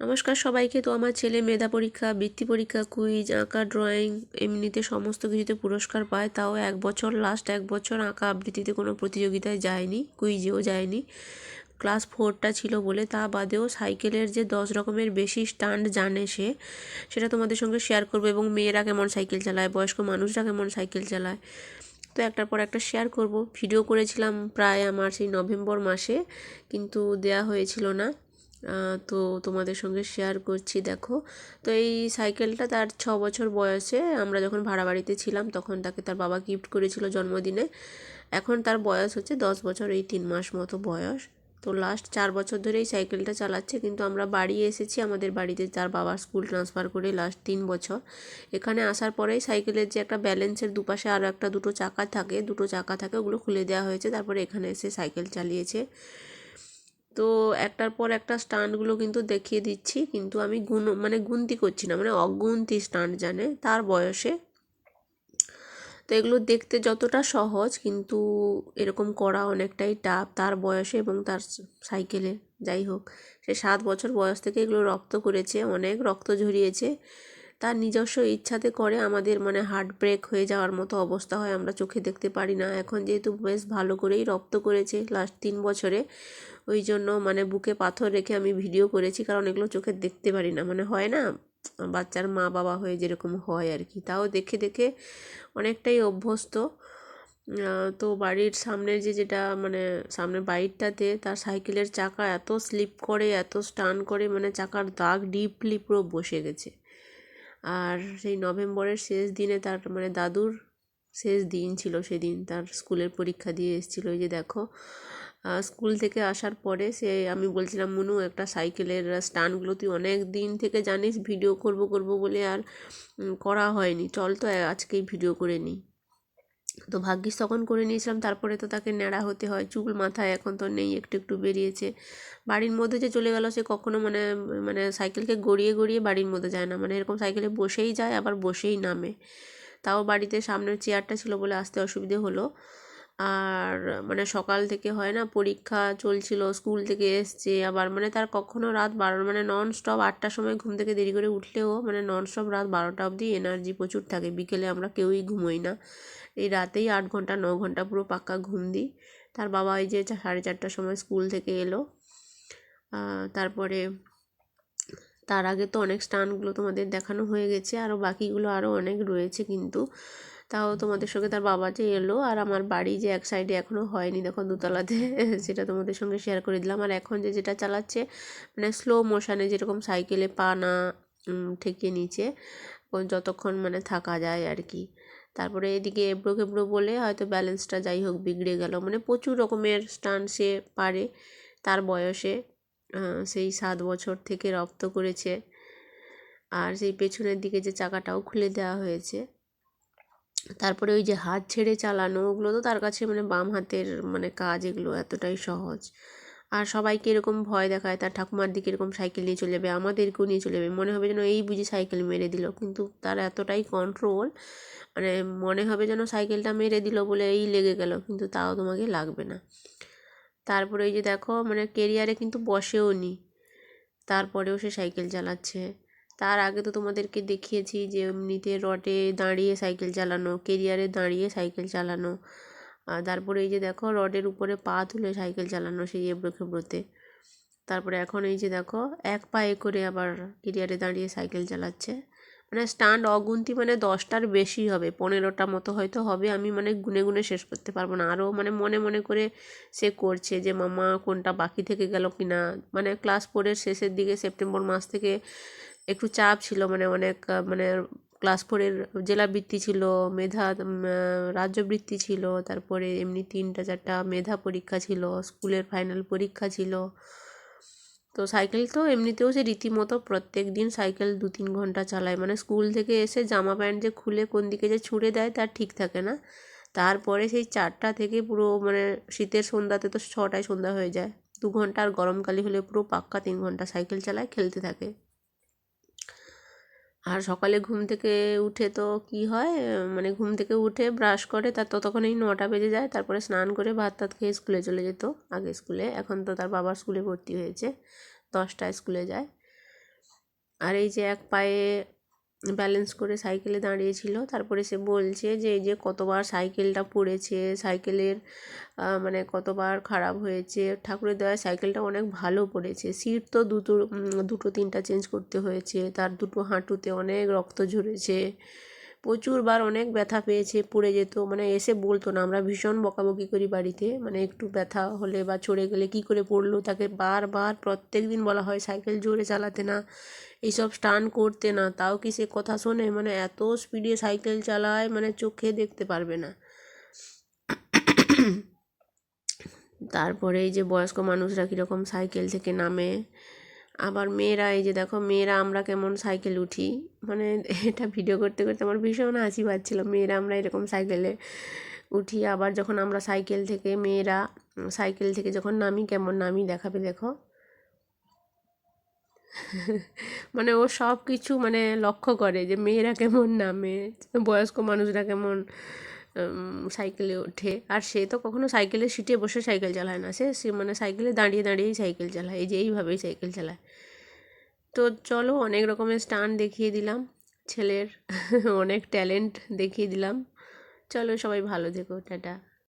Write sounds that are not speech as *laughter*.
নমস্কার সবাইকে। তো আমার ছেলে মেধা পরীক্ষা, বৃত্তি পরীক্ষা, কুইজ, আঁকা, ড্রয়িং এমনিতে সমস্ত কিছুতে পুরস্কার পায়। তাও এক বছর লাস্ট এক বছর আঁকা আবৃত্তিতে কোনো প্রতিযোগিতায় যায়নি, কুইজেও যায়নি। ক্লাস ফোরটা ছিল বলে। তা বাদেও সাইকেলের যে দশ রকমের বেশি স্টান্ট জানে সে, সেটা তোমাদের সঙ্গে শেয়ার করব। এবং মেয়েরা কেমন সাইকেল চালায়, বয়স্ক মানুষরা কেমন সাইকেল চালায়, তো একটার পর একটা শেয়ার করব। ভিডিও করেছিলাম প্রায় আমার সেই নভেম্বর মাসে, কিন্তু দেয়া হয়েছিল না। তো তোমাদের সঙ্গে শেয়ার করছি, দেখো। তো এই সাইকেলটা তার ছ বছর বয়সে আমরা যখন ভাড়া বাড়িতে ছিলাম, তখন তাকে তার বাবা গিফট করেছিল জন্মদিনে। এখন তার বয়স হচ্ছে দশ বছর, এই তিন মাস মতো বয়স। তো লাস্ট চার বছর ধরে এই সাইকেলটা চালাচ্ছে, কিন্তু আমরা বাড়ি এসেছি, আমাদের বাড়িতে তার বাবার স্কুল ট্রান্সফার করে লাস্ট তিন বছর। এখানে আসার পরেই সাইকেলের যে একটা ব্যালেন্সের দুপাশে আরও একটা দুটো চাকা থাকে, দুটো চাকা থাকে, ওগুলো খুলে দেওয়া হয়েছে। তারপরে এখানে এসে সাইকেল চালিয়েছে। তো একটার পর একটা স্টান্টগুলো কিন্তু দেখিয়ে দিচ্ছি, কিন্তু আমি গুণ মানে গুনতি করছি না মানে অগুন্তি স্টান্ট জানে তার বয়সে। তো এগুলো দেখতে যতটা সহজ, কিন্তু এরকম করা অনেকটাই টাফ তার বয়সে এবং তার সাইকেলে যাই হোক, সে সাত বছর বয়স থেকে এগুলো রক্ত করেছে, অনেক রক্ত ঝরিয়েছে। তার নিজস্ব ইচ্ছাতে করে আমাদের মানে হার্ট ব্রেক হয়ে যাওয়ার মতো অবস্থা হয়, আমরা চোখে দেখতে পারি না। এখন যেহেতু বেশ ভালো করেই রপ্ত করেছে লাস্ট তিন বছরে। ওই জন্য মানে বুকে পাথর রেখে আমি ভিডিও করেছি, কারণ এগুলো চোখে দেখতে পারি না। মানে হয় না, বাচ্চার মা বাবা হয়ে যেরকম হয় আর কি। তাও দেখে দেখে অনেকটাই অভ্যস্ত। তো বাড়ির সামনে যে যেটা মানে সামনের বাইকটাতে তার সাইকেলের চাকা এত স্লিপ করে, এত স্টান করে মানে চাকার দাগ ডিপলি পুরো বসে গেছে। আর সেই নভেম্বরের শেষ দিনে তার মানে দাদুর শেষ দিন ছিল সেদিন, তার স্কুলের পরীক্ষা দিয়ে এসেছিল। যে দেখো স্কুল থেকে আসার পরে সে, আমি বলছিলাম, মুনু, একটা সাইকেলের স্টানগুলো তুই অনেক দিন থেকে জানিস, ভিডিও করব করব বলে আর করা হয়নি। চল তো, আজকেই ভিডিও করে নিই। তো ভাগ্যিস তখন করে নিয়েছিলাম। তারপরে তো তাকে ন্যাড়া হতে হয়, চুল মাথায় এখন তো নেই, একটু একটু বেরিয়েছে। বাড়ির মধ্যে যে চলে গেল, সে কখনো মানে মানে সাইকেলকে গড়িয়ে গড়িয়ে বাড়ির মধ্যে যায় না। মানে এরকম সাইকেলে বসেই যায়, আবার বসেই নামে। তাও বাড়িতে সামনের চেয়ারটা ছিল বলে আসতে অসুবিধে হলো। আর মানে সকাল থেকে হয় না, পরীক্ষা চলছিল, স্কুল থেকে এসছে, আবার মানে তার কখনো রাত বারো মানে নন স্টপ আটটার সময় ঘুম থেকে দেরি করে উঠলেও মানে নন স্টপ রাত বারোটা অবধি এনার্জি প্রচুর থাকে। বিকেলে আমরা কেউই ঘুমোই না। এই রাতেই আট ঘণ্টা, ন ঘণ্টা পুরো পাক্কা ঘুম দিই। তার বাবা এই যে সাড়ে চারটার সময় স্কুল থেকে এলো। তারপরে তার আগে তো অনেক স্টানগুলো তোমাদের দেখানো হয়ে গেছে আরও বাকিগুলো আরও অনেক রয়েছে কিন্তু। তাও তোমাদের সঙ্গে তার বাবা যে এলো আর আমার বাড়ি যে এক সাইডে এখনও হয়নি, দেখো দুতলাতে, *laughs* সেটা তোমাদের সঙ্গে শেয়ার করে দিলাম। আর এখন যে যেটা চালাচ্ছে মানে স্লো মোশানে যেরকম সাইকেলে পা না ঠেকে নিচে যতক্ষণ মানে থাকা যায় আর কি। তারপরে এদিকে এবড়ো খেবড়ো বলে হয়তো ব্যালেন্সটা যাই হোক বিগড়ে গেল। মানে প্রচুর রকমের স্টান সে পারে তার বয়সে সেই সাত বছর থেকে রপ্ত করেছে। আর সেই পেছনের দিকে যে চাকাটাও খুলে দেওয়া হয়েছে। তারপরে ওই যে হাত ছেড়ে চালানো, ওগুলো তো তার কাছে মানে বাম হাতের মানে কাজ, এগুলো এতটাই সহজ। আর সবাইকে এরকম ভয় দেখায়, তার ঠাকুমার দিকে এরকম সাইকেল নিয়ে চলে যাবে, আমাদেরকেও নিয়ে চলে যাবে। মনে হবে যেন এই বুঝি সাইকেল মেরে দিল, কিন্তু তার এতটাই কন্ট্রোল মানে মনে হবে যেন সাইকেলটা মেরে দিল বলে এই লেগে গেল, কিন্তু তাও তোমাকে লাগবে না। তারপরে ওই যে দেখো মানে কেরিয়ারে কিন্তু বসেও নি তারপরেও সে সাইকেল চালাচ্ছে। তার আগে তো তোমাদেরকে দেখিয়েছি যে এমনিতে রডে দাঁড়িয়ে সাইকেল চালানো, কেরিয়ারে দাঁড়িয়ে সাইকেল চালানো। তারপরে এই যে দেখো রডের উপরে পা তুলে সাইকেল চালানো সেই এবড়ো খেবড়োতে। তারপরে এখন এই যে দেখো এক পায়ে করে আবার কেরিয়ারে দাঁড়িয়ে সাইকেল চালাচ্ছে। মানে স্টান্ট অগুন্তি মানে দশটার বেশি হবে, পনেরোটা মতো হয়তো হবে, আমি মানে গুনে গুনে শেষ করতে পারব না। আরও মানে মনে মনে করে সে করছে যে, মামা, কোনটা বাকি থেকে গেল কি না মানে ক্লাস ফোরের শেষের দিকে সেপ্টেম্বর মাস থেকে একটু চাপ ছিল মানে অনেক মানে ক্লাস ফোরের জেলাবৃত্তি ছিল, মেধা রাজ্যবৃত্তি ছিল, তারপরে এমনি তিনটা চারটা মেধা পরীক্ষা ছিল, স্কুলের ফাইনাল পরীক্ষা ছিল। তো সাইকেল তো এমনিতেও সে রীতিমতো প্রত্যেক দিন সাইকেল দু তিন ঘণ্টা চালায়। মানে স্কুল থেকে এসে জামা প্যান্ট যে খুলে কোন দিকে যে ছুঁড়ে দেয় তার ঠিক থাকে না। তারপরে সেই চারটা থেকে পুরো মানে শীতের সন্ধ্যাতে তো ছটায় সন্ধ্যা হয়ে যায়। দু ঘণ্টা আর গরমকালে হলে পুরো পাক্কা তিন ঘণ্টা সাইকেল চালায়, খেলতে থাকে। আর সকালে ঘুম থেকে উঠে তো কী হয় মানে ঘুম থেকে উঠে ব্রাশ করে, তার ততক্ষণেই নটা বেজে যায়, তারপরে স্নান করে ভাত তাত খেয়ে স্কুলে চলে যেত আগে স্কুলে এখন তো তার বাবার স্কুলে ভর্তি হয়েছে, দশটায় স্কুলে যায়। আর এই যে এক পায়ে ব্যালেন্স করে সাইকেলে দাঁড়িয়েছিল। তারপরে সে বলছে যে, এই যে কতবার সাইকেলটা পড়েছে সাইকেলের মানে কতবার খারাপ হয়েছে, ঠাকুরের দয়ায় সাইকেলটা অনেক ভালো পড়েছে। সিট তো দুটো দুটো তিনটা চেঞ্জ করতে হয়েছে, তার দুটো হাঁটুতে অনেক রক্ত ঝরেছে। প্রচুরবার অনেক ব্যথা পেয়েছে, পড়ে যেত মানে এসে বলতো না। আমরা ভীষণ বকাবকি করি বাড়িতে মানে একটু ব্যথা হলে বা চড়ে গেলে কি করে পড়ল, তাকে বারবার প্রত্যেক দিন বলা হয় সাইকেল জোরে চালাতে না, এইসব স্টান করতে না, তাও কি সে কথা শোনে? মানে এত স্পিডে সাইকেল চালায় মানে চোখে দেখতে পারবে না। তারপরে এই যে বয়স্ক মানুষরা কীরকম সাইকেল থেকে নামে আবার মেয়েরা, এই যে দেখো মেয়েরা, আমরা কেমন সাইকেল উঠি। মানে *laughs* এটা ভিডিও করতে করতে আমার ভীষণ হাসি পাচ্ছিল। মেয়েরা, আমরা এরকম সাইকেলে উঠি। আবার যখন আমরা সাইকেল থেকে মেয়েরা সাইকেল থেকে যখন নামি, কেমন নামি দেখাবে দেখো। *laughs* মানে ও সব কিছু মানে লক্ষ্য করে যে মেয়েরা কেমন নামে, বয়স্ক মানুষরা কেমন সাইকেলে ওঠে। আর সে তো কখনো সাইকেলের সিটে বসে সাইকেল চালায় না। সে সে মানে সাইকেলে দাঁড়িয়ে দাঁড়িয়েই সাইকেল চালায়। এই যে এইভাবেই সাইকেল চালায়। তো চলো অনেক রকমের স্টান দেখিয়ে দিলাম। ছেলের *laughs* অনেক ট্যালেন্ট দেখিয়ে দিলাম। চলো সবাই ভালো থেকো। টাটা।